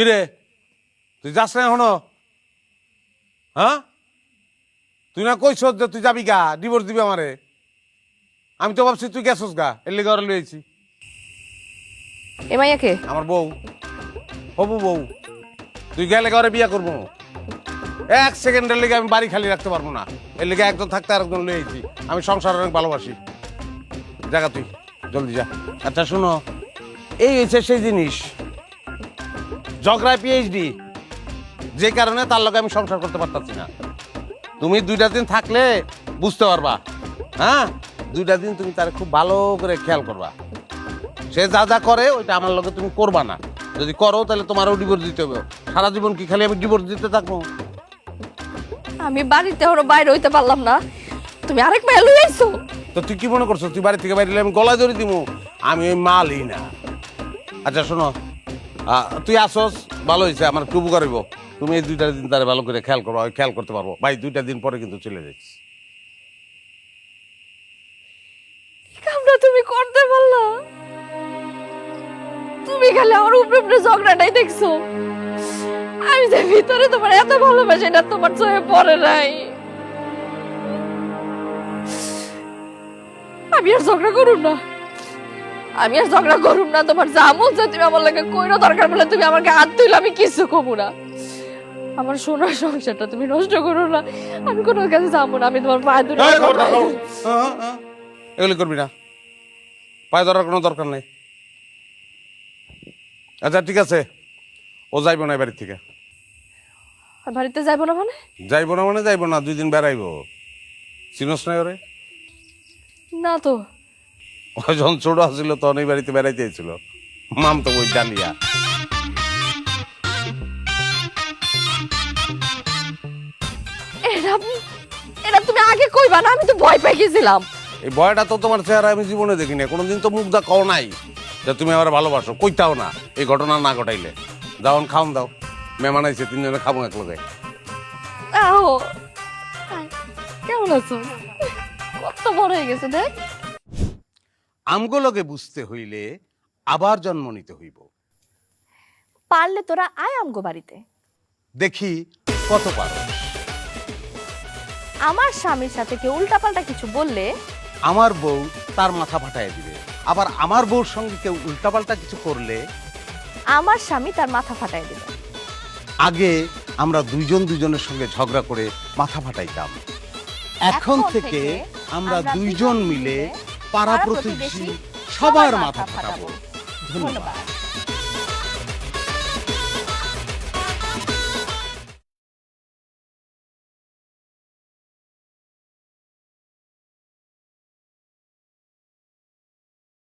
কিরে? তুই যাস না এখনও? হ্যাঁ? তুই না কইস যে তুই যাবি গা? ডিভোর্স দিবি আমারে। আমি তো ভাবছি তুই গেছস গা। এর লেগে ওরা লইছি এ মাইয়াকে আমার বউ। হবু বউ। তুই গেলে ঘরে বিয়া করব। এক সেকেন্ডের লেগে আমি বাড়ি খালি রাখতে পারব না। এর লেগে একজন থাকতে আর একজন লইছি আমি সংসার অনেক ভালোবাসি। জায়গা তুই। জলদি যা। আচ্ছা শোনো। এই হচ্ছে সেই জিনিস। ঝগড়ায় পিএইচডি যে কারণে তার লগে আমি সংসার করতে পারতাছি না। তুমি দুইটা দিন থাকলে বুঝতে পারবা হ্যাঁ? দুইটা দিন তুমি তার খুব ভালো করে খেয়াল করবা। সে যা যা করে ওইটা আমার লগে তুমি করবা না। যদি করো তাহলে তোমারও ডিভোর্স দিতে হবে। সারা জীবন কি খালি আমি ডিভোর্স দিতে থাকব? আমি বাড়িতে ওর বাইরে হইতে পারলাম না। তুমি আরেক মাইয়া লই আইছো। তো তুই কি মনে করছ তুই বাড়ি থেকে বাইরে আমি গলায় ধরে দিব আমি ওই মালই না। আচ্ছা শোনো তুই আসস, ভালো হয়েছে আমার খুব করিব তুমি এই দুইটা দিন তারে ভালো করে খেয়াল করো, আমি খেয়াল করতে পারব। ভাই, দুইটা দিন পরে কিন্তু চলে যাচ্ছি তুমি করতে তুমি খালি আমার উপরে উপরে ঝগড়াটাই দেখছ। আমি যে ভিতরে তোমার এত ভালোবাসি এটা তোমার চোখে পড়ে নাই। আমি আর ঝগড়া করুন না। আমি আর ঝগড়া করুম না তোমার যা চায় তুমি আমার লাগে কইরো দরকার বলে তুমি আমাকে হাত তুইলে আমি কিছু কমু না। আমার সোনার সংসারটা তুমি নষ্ট করো না আমি কোনো কাছে যাব না আমি তোমার পায়ে ধরে। এগুলি করবি না। পায়ে ধরার কোনো দরকার নেই। আচ্ছা ঠিক আছে। ও যাইব না বাড়ির থেকে। আর বাড়িতে যাইবো না মানে? যাইব না মানে যাইব না দুই দিন বেড়াইব। চিনস নাই ওরে? না তো। যখন ছোট আসছিল তখন এই বাড়িতে বেড়াইতে এসেছিল। মাম তো ওই ডালিয়া এটা এটা তুমি আগে কইবা না আমি তো ভয় পেয়ে গেছিলাম। এই ভয়টা তো তোমার চেহারা আমি জীবনে দেখি না কোনোদিন তো মুখ দা কও নাই যে তুমি আমার ভালোবাসো কইতাও না এই ঘটনা না ঘটাইলে। যাওন খাওন দাও। মেহমান আইছে তিনজনে খাব এক লগে কেমন আছো? কত বড় হয়ে গেছে দেখ। আমগুলোকে বুঝতে হইলে আবার জন্ম নিতে হইব। পারলে তোরা আয় আমগো বাড়িতে। দেখি কত পারো। আমার স্বামীর সাথে কেউ উল্টাপাল্টা কিছু বললে? আমার বউ তার মাথা ফাটায় দিবে। আবার আমার বউর সঙ্গে কেউ উল্টাপাল্টা কিছু করলে? আমার স্বামী তার মাথা ফাটাই দিল আগে আমরা দুইজন দুইজনের সঙ্গে ঝগড়া করে মাথা ফাটাইতাম। এখন থেকে আমরা দুইজন মিলে পাড়া প্রতিবেশী সবার মাথা ফাটাবো। ধন্যবাদ।